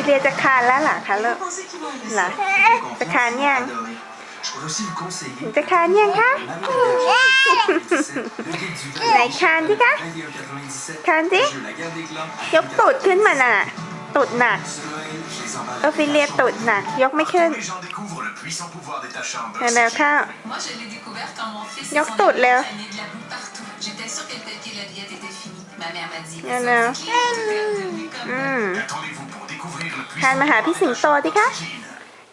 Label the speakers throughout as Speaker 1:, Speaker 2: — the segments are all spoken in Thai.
Speaker 1: ิิดียจะคานแล้วหรอคะลูกหรอจะคานยัง จะคานยังคะไหนคานที่คะคานที่ยกตูดขึ้นมาน่ะตุดหนักโอฟิเลียตุดหนักยกไม่ขึ้นเล็วข้าวยกตุดแล้วเล็วอืมครมาหาพี่สิงโตดิคะ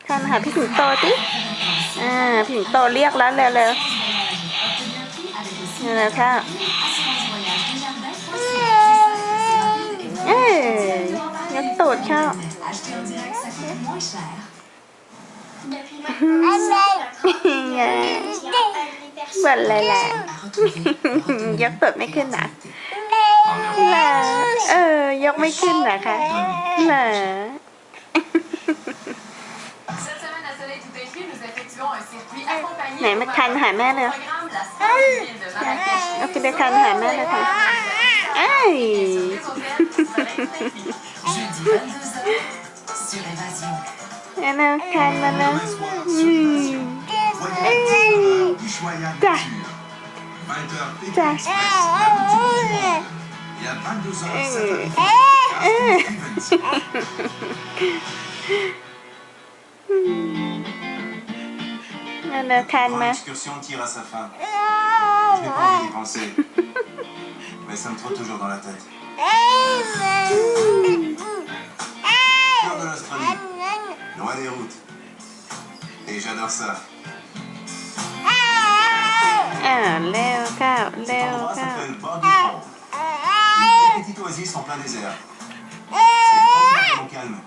Speaker 1: ครมาหาพี่สิงโตดิอ่า พี่สิงโตเรียกแล้วเร็วแล้วเร็วค่ะเอ้ยยักตูดข้าวบ่นเลยแหละยกตูดไม่ขึ้นนะเออยกไม่ขึ้นนะคะแหรไหนมาทันหาแม่เลยเอาไปไปทันหาแม่เลยค่ะไอ้อันนั้นทานมาแล้วจ้ะจ้ะอืม Le calme. L'excursion tire à sa fin. Je n'ai pas envie d'y penser. Mais ça me trotte toujours dans la tête. Eh, eh. Cœur de l'Australie. Loin des routes. Et j'adore ça. Eh, ah, Léocard, Léocard. s'appelle Une petite oasis en plein désert. C'est calme.